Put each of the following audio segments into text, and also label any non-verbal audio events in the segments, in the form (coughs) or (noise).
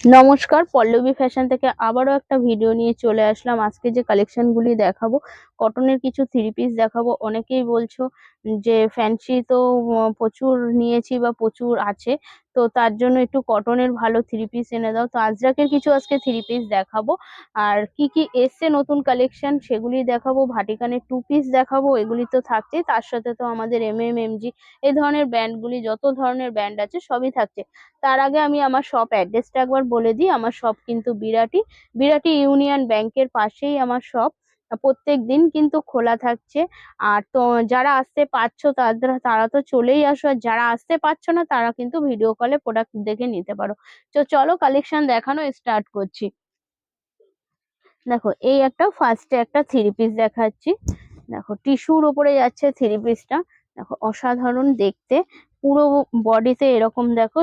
নমস্কার, পল্লবী ফ্যাশন থেকে আবারও একটা ভিডিও নিয়ে চলে আসলাম। আজকে যে কালেকশন গুলি দেখাবো, কটনের কিছু থ্রি পিস দেখাবো। অনেকেই বলছো যে ফ্যান্সি তো প্রচুর নিয়েছি বা প্রচুর আছে। তো তার জন্য একটু কটনের ভালো থ্রি পিস এনে দাও। তো আজরাকের কিছু আজকে থ্রি পিস দেখাবো। আর কি কি এসছে নতুন কালেকশন সেগুলি দেখাবো। ভাটিকানের টু পিস দেখাবো, এগুলি তো থাকছেই তার সাথে তো আমাদের এম এম এম জি এই ধরনের ব্র্যান্ডগুলি যত ধরনের ব্র্যান্ড আছে সবই থাকছে। তার আগে আমি আমার শপ অ্যাড্রেসটা একবার বলে দিই। আমার শপ কিন্তু বিরাটি। বিরাটি ইউনিয়ন ব্যাংকের পাশেই আমার শপ প্রত্যেক দিন কিন্তু খোলা থাকছে। আর তো, যারা আসতে পারছ তাদের, তারা তো চলেই আসো। আর যারা আসতে পারছ না, তারা কিন্তু ভিডিও কলে প্রোডাক্ট দেখে নিতে পারো। তো চলো কালেকশন দেখানো স্টার্ট করছি। দেখো, এই একটা ফার্স্টে একটা থ্রি পিস দেখাচ্ছি। দেখো টিস্যুর ওপরে যাচ্ছে থ্রি পিসটা দেখো, অসাধারণ দেখতে। পুরো বডিতে এরকম দেখো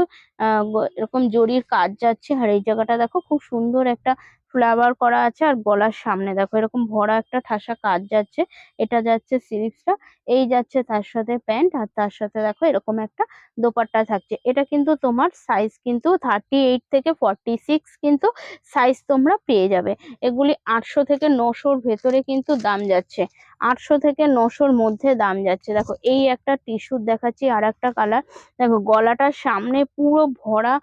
এরকম জরির কাজ যাচ্ছে। আর এই জায়গাটা দেখো, খুব সুন্দর একটা ফ্লাওয়ার করা আছে আর গলার সামনে। দেখো এরকম ভরা একটা ঠাসা কাজ যাচ্ছে। এটা যাচ্ছে সিরিপসটা এই যাচ্ছে তার সাথে প্যান্ট আর তার সাথে দেখো এরকম একটা দোপাট্টা থাকছে। এটা কিন্তু তোমার সাইজ কিন্তু থার্টি এইট থেকে ফর্টি সিক্স কিন্তু সাইজ তোমরা পেয়ে যাবে। এগুলি আটশো থেকে নশোর ভেতরে কিন্তু দাম যাচ্ছে। আটশো থেকে নশোর মধ্যে দাম যাচ্ছে। দেখো এই একটা টিস্যুর দেখাচ্ছি আর একটা কালার দেখো গলাটার সামনে পুরো ভরা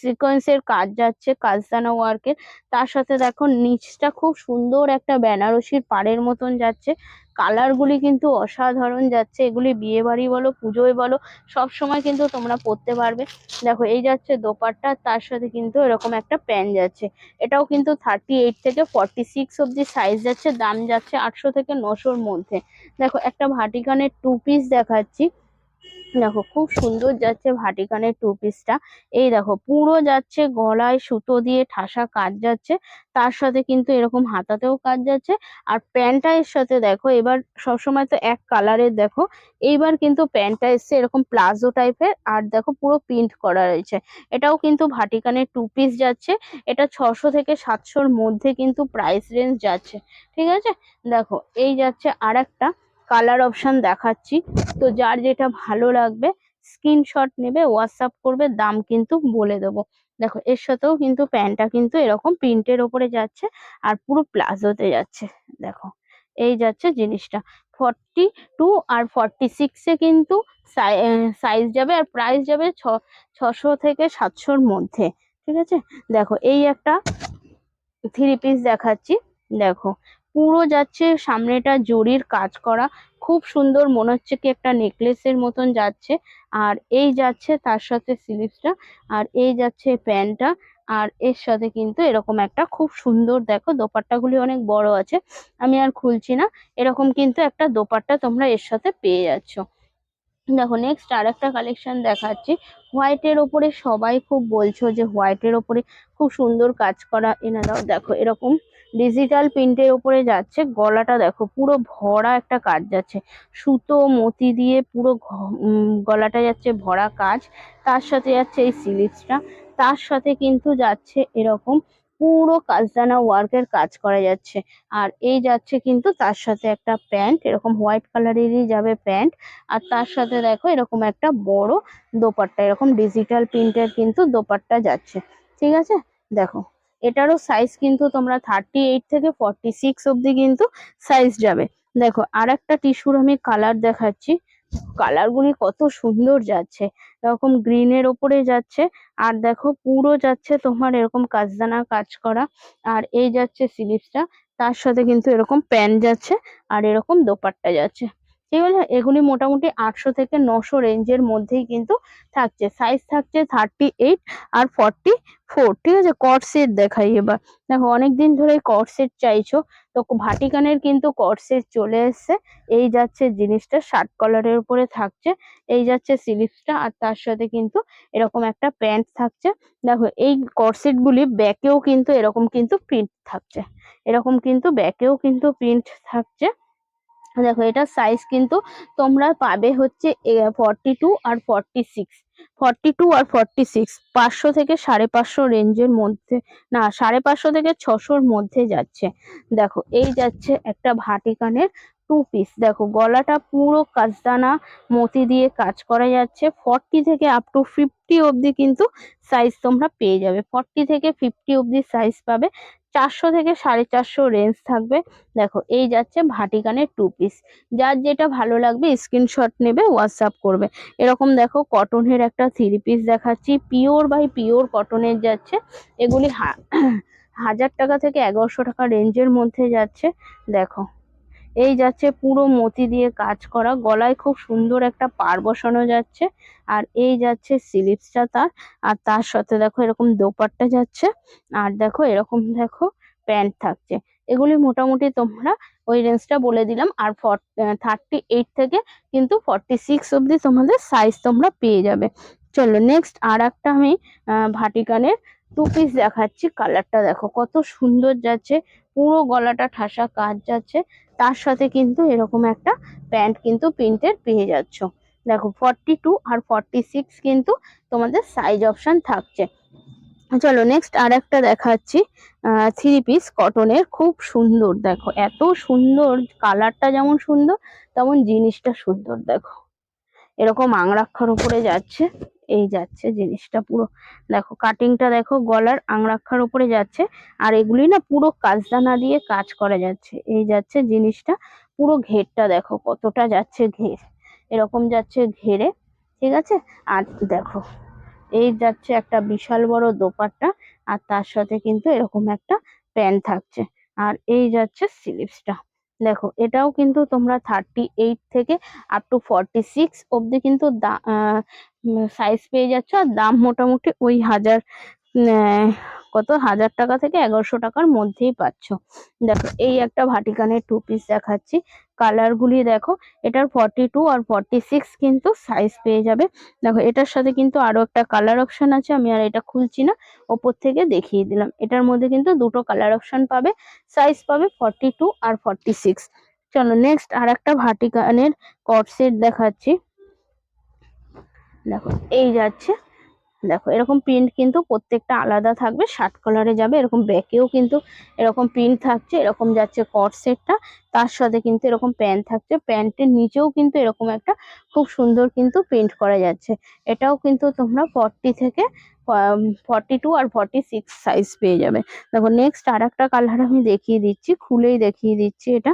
সিকোয়েন্সের (clears throat) কাজ যাচ্ছে কাজদানা ওয়ার্কের তার সাথে দেখো নিচটা খুব সুন্দর একটা বেনারসির পাড়ের মতন যাচ্ছে। কালার গুলি কিন্তু অসাধারণ যাচ্ছে। এগুলি বিয়ে বাড়ি বলো, পুজোয় বলো, সব সময় কিন্তু তোমরা পরতে পারবে। দেখো এই যাচ্ছে দোপাট্টা, তার সাথে কিন্তু এরকম একটা প্যান্ট যাচ্ছে। এটাও কিন্তু থার্টি এইট থেকে ফর্টি সিক্স অব্দি সাইজ যাচ্ছে। দাম যাচ্ছে আটশো থেকে নশোর মধ্যে। দেখো একটা ভাটিকানের টু পিস দেখাচ্ছি। দেখো, খুব সুন্দর যাচ্ছে ভাটিকানের টু। পিসটা এই দেখো, পুরো যাচ্ছে গলায় সুতো দিয়ে ঠাসা কাজ যাচ্ছে, তার সাথে কিন্তু এরকম হাতাতেও কাজ যাচ্ছে। আর প্যান্টটা এর সাথে দেখো, এবার সবসময় তো এক কালারের দেখো, এইবার কিন্তু প্যান্টটা এসছে এরকম প্লাজো টাইপের আর দেখো পুরো প্রিন্ট করা রয়েছে। এটাও কিন্তু ভাটিকানের টু পিস যাচ্ছে, এটা ছশো থেকে সাতশোর মধ্যে কিন্তু প্রাইস রেঞ্জ যাচ্ছে। ঠিক আছে? দেখো, এই যাচ্ছে আর একটা কালার অপশন দেখাচ্ছি। তো যার যেটা ভালো লাগবে স্ক্রিনশট নেবে হোয়াটসঅ্যাপ করবে, দাম কিন্তু বলে দেবো। দেখো, এর সাথেও কিন্তু প্যান্টটা কিন্তু এরকম প্রিন্টের ওপরে যাচ্ছে আর পুরো প্লাজোতে যাচ্ছে। দেখো, এই যাচ্ছে জিনিসটা। ফর্টি টু আর ফর্টি সিক্সে কিন্তু সাইজ যাবে আর প্রাইস যাবে ছশো থেকে সাতশোর মধ্যে। ঠিক আছে? দেখো, এই একটা থ্রি পিস দেখাচ্ছি। দেখো পুরো যাচ্ছে সামনেটা জরির কাজ করা। খুব সুন্দর মনে হচ্ছে কি একটা নেকলেসের মতন যাচ্ছে। আর এই যাচ্ছে তার সাথে স্লিভসটা আর এই যাচ্ছে প্যান্টটা আর এর সাথে কিন্তু এরকম একটা খুব সুন্দর দেখো দোপাট্টাগুলি অনেক বড় আছে, আমি আর খুলছি না। এরকম কিন্তু একটা দোপাট্টা তোমরা এর সাথে পেয়ে যাচ্ছ। দেখো নেক্সট আর একটা কালেকশন দেখাচ্ছি হোয়াইটের ওপরে সবাই খুব বলছো যে হোয়াইটের ওপরে খুব সুন্দর কাজ করা। এনে দাও দেখো এরকম ডিজিটাল প্রিন্টের ওপরে যাচ্ছে, গলাটা দেখো, পুরো ভরা একটা কাজ যাচ্ছে। সুতো, মতি দিয়ে পুরো গলাটা যাচ্ছে ভরা কাজ, তার সাথে যাচ্ছে এই স্লিভসটা তার সাথে কিন্তু যাচ্ছে এরকম পুরো কাজদানা ওয়ার্কের কাজ করা যাচ্ছে। আর এই যাচ্ছে কিন্তু তার সাথে একটা প্যান্ট, এরকম হোয়াইট কালারেরই যাবে প্যান্ট, আর তার সাথে দেখো এরকম একটা বড় দোপাট্টা, এরকম ডিজিটাল প্রিন্টের কিন্তু দোপাট্টা যাচ্ছে। ঠিক আছে? দেখো। এটারও সাইজ কিন্তু তোমরা থার্টি এইট থেকে ফর্টি সিক্স অব্দি কিন্তু সাইজ যাবে। দেখো আর একটা টিস্যুর আমি কালার দেখাচ্ছি। কালার গুলি কত সুন্দর যাচ্ছে। এরকম গ্রিনের ওপরে যাচ্ছে। আর দেখো, পুরো যাচ্ছে তোমার এরকম কাজদানা কাজ করা। আর এই যাচ্ছে স্লিভসটা তার সাথে কিন্তু এরকম প্যান্ট যাচ্ছে। আর এরকম দোপাট্টা যাচ্ছে। আছে এগুলি মোটামুটি আটশো থেকে নশো রেঞ্জের মধ্যেই কিন্তু থাকছে। সাইজ থাকছে থার্টি এইট আর ফর্টি ফোর ঠিক আছে কট সেট দেখাই এবার। দেখো, অনেকদিন ধরে কট সেট চাইছো, তো ভাটিকানের কিন্তু কট সেট চলে এসছে। এই যাচ্ছে জিনিসটা শার্ট কলারের উপরে থাকছে। এই যাচ্ছে স্লিভসটা আর তার সাথে কিন্তু এরকম একটা প্যান্ট থাকছে। দেখো, এই কটসেট গুলি ব্যাকেও কিন্তু এরকম কিন্তু প্রিন্ট থাকছে। এরকম কিন্তু ব্যাকেও কিন্তু প্রিন্ট থাকছে। দেখো এটা সাইজ কিন্তু তোমরা পাবে হচ্ছে ফর্টি টু আর ফর্টি সিক্স ফর্টি টু আর ফর্টি সিক্স পাঁচশো থেকে সাড়ে পাঁচশো রেঞ্জের মধ্যে, না, সাড়ে পাঁচশো থেকে ছশোর মধ্যে যাচ্ছে। দেখো, এই যাচ্ছে একটা ভাটিকানের টু পিস দেখো, গলাটা পুরো কাজদানা মতি দিয়ে কাজ করা যাচ্ছে। ফর্টি থেকে আপ টু ফিফটি অবধি কিন্তু সাইজ তোমরা পেয়ে যাবে। ফর্টি থেকে ফিফটি অবধি সাইজ পাবে। চারশো থেকে সাড়ে চারশো রেঞ্জ থাকবে। দেখো, এই যাচ্ছে ভাটিকানের টু পিস যার যেটা ভালো লাগবে স্ক্রিনশট নেবে হোয়াটসঅ্যাপ করবে। এরকম দেখো কটনের একটা থ্রি পিস দেখাচ্ছি। পিওর বাই পিওর কটনের যাচ্ছে। এগুলি (coughs) হাজার টাকা থেকে এগারোশো টাকা রেঞ্জের মধ্যে যাচ্ছে। দেখো। এই যাচ্ছে পুরো মতি দিয়ে কাজ করা। গলায় খুব সুন্দর একটা পার বসানো যাচ্ছে। আর এই যাচ্ছে স্লিভসটা তার। আর তার সাথে দেখো এরকম দোপাট্টা যাচ্ছে। আর দেখো এরকম দেখো প্যান্ট থাকছে। এগুলি মোটামুটি তোমরা ওই রেঞ্জটা বলে দিলাম। আর থার্টি এইট থেকে কিন্তু ফর্টি সিক্স অব্দি তোমাদের সাইজ তোমরা পেয়ে যাবে। চলো নেক্সট আর একটা আমি ভাটিকানের টু পিস দেখাচ্ছি। কালারটা দেখো কত সুন্দর যাচ্ছে। পুরো গলাটা ঠাসা কাজ যাচ্ছে, তার সাথে কিন্তু এরকম একটা প্যান্ট কিন্তু প্রিন্টের পেয়ে যাচ্ছ। দেখো ফর্টি টু আর ফর্টি সিক্স কিন্তু তোমাদের সাইজ অপশন থাকছে। চলো নেক্সট আর একটা দেখাচ্ছি থ্রি পিস কটনের খুব সুন্দর, দেখো, এত সুন্দর কালারটা যেমন সুন্দর, তেমন জিনিসটা সুন্দর, দেখো। এরকম আংরাক্ষার উপরে যাচ্ছে। এই যাচ্ছে জিনিসটা পুরো। দেখো কাটিংটা দেখো, গলার আংরাক্ষার উপরে যাচ্ছে, আর এগুলি না পুরো কাজদানা দিয়ে কাজ করা যাচ্ছে। এই যাচ্ছে জিনিসটা, পুরো ঘেরটা দেখো কতটা যাচ্ছে ঘের। এরকম যাচ্ছে ঘেরে, ঠিক আছে? আর দেখো, এই যাচ্ছে একটা বিশাল বড় দোপাট্টা, আর তার সাথে কিন্তু এরকম একটা প্যান্ট থাকছে। আর এই যাচ্ছে স্লিভসটা দেখো, এটাও কিন্তু তোমরা থার্টি এইট থেকে আপ টু ফর্টি সিক্স অব্দি কিন্তু সাইজ পেয়ে যাচ্ছ। আর দাম মোটামুটি ওই হাজার কত? হাজার টাকা থেকে এগারোশো টাকার মধ্যেই পাচ্ছ। দেখো, এই একটা ভাটিকানের টু পিস দেখাচ্ছি। কালার গুলি দেখো, এটার ফর্টি টু আর ফর্টি সিক্স কিন্তু সাইজ পেয়ে যাবে। দেখো, এটার সাথে কিন্তু আরও একটা কালার অপশন আছে, আমি আর এটা খুলছি না। ওপর থেকে দেখিয়ে দিলাম। এটার মধ্যে কিন্তু দুটো কালার অপশন পাবে। সাইজ পাবে ফর্টি টু আর ফর্টি সিক্স চলো নেক্সট আর একটা ভাটিকানের কট সেট দেখাচ্ছি। দেখো, এই যাচ্ছে। দেখো, এরকম প্রিন্ট কিন্তু প্রত্যেকটা আলাদা থাকবে শার্ট কালারে যাবে, এরকম ব্যাকেও কিন্তু এরকম প্রিন্ট থাকছে, এরকম যাচ্ছে কট সেটটা তার সাথে কিন্তু এরকম প্যান্ট থাকছে প্যান্টের নিচেও কিন্তু এরকম একটা খুব সুন্দর কিন্তু প্রিন্ট করা যাচ্ছে। এটাও কিন্তু তোমরা ফর্টি থেকে ফর্টি টু আর ফর্টি সিক্স সাইজ পেয়ে যাবে। দেখো নেক্সট আর একটা কালার আমি দেখিয়ে দিচ্ছি, খুলেই দেখিয়ে দিচ্ছি এটা।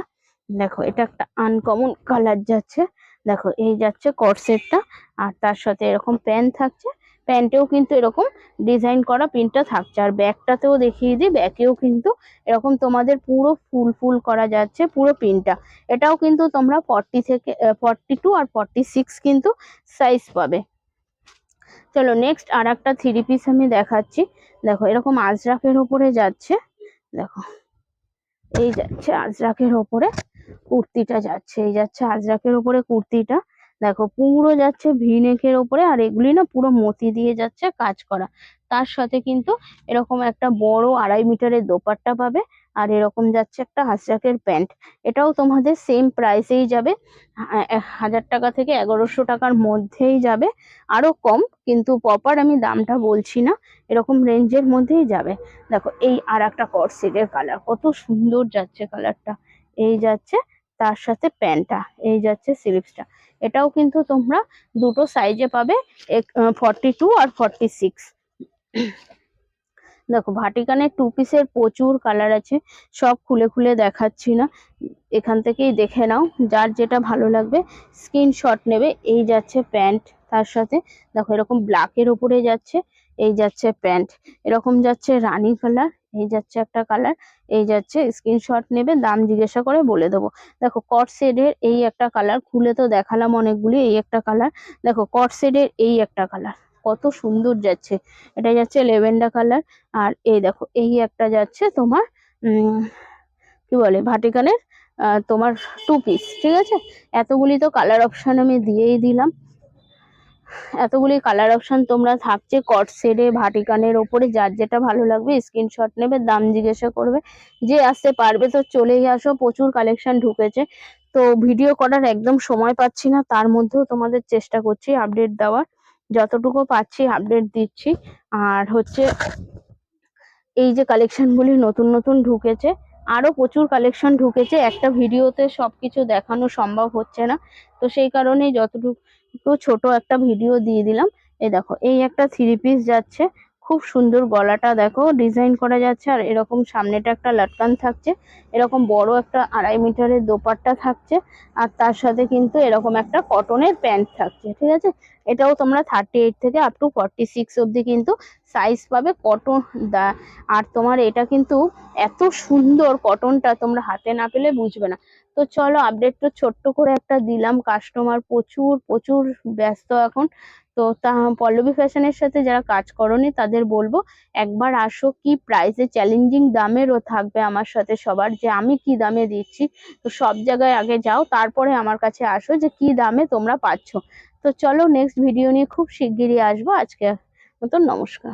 দেখো, এটা একটা আনকমন কালার যাচ্ছে। দেখো, এই যাচ্ছে কট সেটটা আর তার সাথে এরকম প্যান্ট থাকছে প্যান্টেও কিন্তু এরকম ডিজাইন করা প্রিন্টটা থাকছে। আর ব্যাগটাতেও দেখিয়ে দিই, ব্যাগেও কিন্তু এরকম তোমাদের পুরো ফুল ফুল করা যাচ্ছে পুরো প্রিন্টটা এটাও কিন্তু তোমরা ফর্টি থেকে ফর্টি টু আর ফর্টি সিক্স কিন্তু সাইজ পাবে। চলো নেক্সট আর একটা থ্রি পিস আমি দেখাচ্ছি। দেখো, এরকম আজরাকের ওপরে যাচ্ছে। দেখো, এই যাচ্ছে আজরাকের ওপরে, কুর্তিটা যাচ্ছে। এই যাচ্ছে আজরাকের ওপরে কুর্তিটা। দেখো পুরো যাচ্ছে ভিনেকের ওপরে আর এগুলি না পুরো মতি দিয়ে যাচ্ছে কাজ করা। তার সাথে কিন্তু এরকম একটা বড় আড়াই মিটারের দোপাট্টা পাবে আর এরকম যাচ্ছে একটা হাজরাকের প্যান্ট। এটাও তোমাদের সেম প্রাইসেই যাবে। হাজার টাকা থেকে এগারোশো টাকার মধ্যেই যাবে। আরও কম, কিন্তু প্রপার আমি দামটা বলছি না। এরকম রেঞ্জের মধ্যেই যাবে। দেখো এই আর একটা কটসেটের কালার কত সুন্দর যাচ্ছে কালারটা এই যাচ্ছে তার সাথে প্যান্টটা, এই যাচ্ছে স্লিভসটা এটাও কিন্তু তোমরা দুটো সাইজে পাবে ফর্টি টু আর ফর্টি সিক্স দেখো ভাটিকানের টু পিসের প্রচুর কালার আছে, সব খুলে খুলে দেখাচ্ছি না। এখান থেকেই দেখে নাও, যার যেটা ভালো লাগবে স্ক্রিনশট নেবে, এই যাচ্ছে প্যান্ট তার সাথে। দেখো, এরকম ব্ল্যাকের উপরে যাচ্ছে, এই যাচ্ছে প্যান্ট। এরকম যাচ্ছে রানী কালার এই যাচ্ছে একটা কালার এই যাচ্ছে স্ক্রিনশট নেবে, দাম জিজ্ঞাসা করে বলে দেবো। দেখো কট সেডের এই একটা কালার খুলে তো দেখালাম অনেকগুলি, এই একটা কালার দেখো কট সেডের এই একটা কালার কত সুন্দর যাচ্ছে। এটা যাচ্ছে লেভেন্ডার কালার আর এই দেখো, এই একটা যাচ্ছে তোমার কি বলে ভাটিকানের তোমার টু পিস ঠিক আছে? এতগুলি তো কালার অপশন আমি দিয়েই দিলাম। এতগুলি কালার অপশন তোমরা থাকছে কট সেটে ভাটিকানের ওপরে, যার যেটা ভালো লাগবে স্ক্রিনশট নেবে, দাম জিজ্ঞাসা করবে, যে আসতে পারবে তো চলেই আসো, প্রচুর কালেকশন ঢুকেছে। তো ভিডিও করার একদম সময় পাচ্ছি না, তার মধ্যেও তোমাদের চেষ্টা করছি আপডেট দেওয়ার। যতটুকু পাচ্ছি আপডেট দিচ্ছি। আর হচ্ছে, এই যে কালেকশন গুলি নতুন নতুন ঢুকেছে, আরও প্রচুর কালেকশন ঢুকেছে, একটা ভিডিওতে সবকিছু দেখানো সম্ভব হচ্ছে না। তো সেই কারণেই যতটুকু ছোট একটা ভিডিও দিয়ে দিলাম। এই দেখো, এই একটা থ্রি পিস যাচ্ছে। খুব সুন্দর গলাটা দেখো ডিজাইন করা যাচ্ছে আর এরকম সামনেটা একটা লাটকান থাকছে। এরকম বড় একটা আড়াই মিটারের দোপাট্টা থাকছে আর তার সাথে কিন্তু এরকম একটা কটনের প্যান্ট থাকছে, ঠিক আছে? এটাও তোমরা থার্টি এইট থেকে আপ টু ফর্টি সিক্স অব্দি কিন্তু সাইজ পাবে কটন দা। আর তোমার এটা কিন্তু এত সুন্দর কটনটা তোমরা হাতে না পেলে বুঝবে না। তো চলো আপডেট তো ছোট্ট করে একটা দিলাম। কাস্টমার প্রচুর প্রচুর ব্যস্ত এখন। তো তা, পল্লবী ফ্যাশনের সাথে যারা কাজ করনি তাদের বলব, একবার আসো কি প্রাইসে চ্যালেঞ্জিং দামেরও থাকবে আমার সাথে সবার, যে আমি কি দামে দিচ্ছি। তো সব জায়গায় আগে যাও, তারপরে আমার কাছে আসো যে কি দামে তোমরা পাচ্ছ। তো চলো নেক্সট ভিডিও নিয়ে খুব শিগগিরই আসব। আজকে মতন নমস্কার।